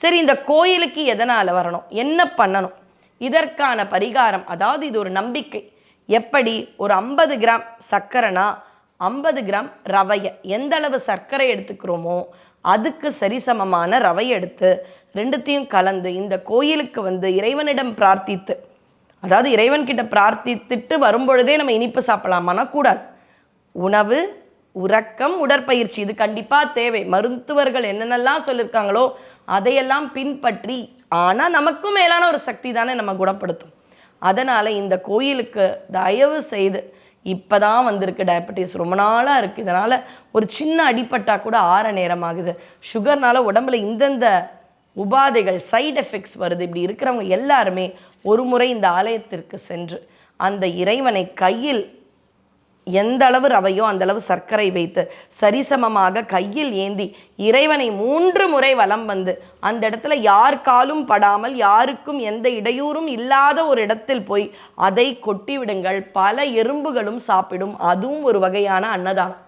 சரி இந்த கோயிலுக்கு எதனால் வரணும்? என்ன பண்ணணும்? இதற்கான பரிகாரம் அதாவது இது ஒரு நம்பிக்கை. எப்படி? ஒரு ஐம்பது கிராம் சர்க்கரைனா ஐம்பது கிராம் ரவையை. எந்த அளவு சர்க்கரை எடுத்துக்கிறோமோ அதுக்கு சரிசமமான ரவை எடுத்து ரெண்டுத்தையும் கலந்து இந்த கோயிலுக்கு வந்து இறைவனிடம் பிரார்த்தித்து அதாவது இறைவன்கிட்ட பிரார்த்தித்துட்டு வரும்பொழுதே நம்ம இனிப்பு சாப்பிடலாமானா கூடாது. உணவு உறக்கம் உடற்பயிற்சி இது கண்டிப்பாக தேவை. மருத்துவர்கள் என்னென்னலாம் சொல்லியிருக்காங்களோ அதையெல்லாம் பின்பற்றி ஆனால் நமக்கும் மேலான ஒரு சக்தி தானே நம்ம குணப்படுத்தும். அதனால் இந்த கோயிலுக்கு தயவு செய்து இப்போ தான் வந்திருக்கு டயபெட்டிஸ் ரொம்ப நாளாக இருக்குது இதனால் ஒரு சின்ன அடிப்பட்டா கூட ஆற நேரம் ஆகுது சுகர்னால உடம்புல இந்தந்த உபாதைகள் சைடு எஃபெக்ட்ஸ் வருது. இப்படி இருக்கிறவங்க எல்லாருமே ஒரு முறை இந்த ஆலயத்திற்கு சென்று அந்த இறைவனை கையில் எந்த அளவு ரவையோ அந்த அளவு சர்க்கரை வைத்து சரிசமமாக கையில் ஏந்தி இறைவனை மூன்று முறை வலம் வந்து அந்த இடத்துல யார் காலும் படாமல் யாருக்கும் எந்த இடையூறும் இல்லாத ஒரு இடத்தில் போய் அதை கொட்டிவிடுங்கள். பல எறும்புகளும் சாப்பிடும். அதுவும் ஒரு வகையான அன்னதானம்.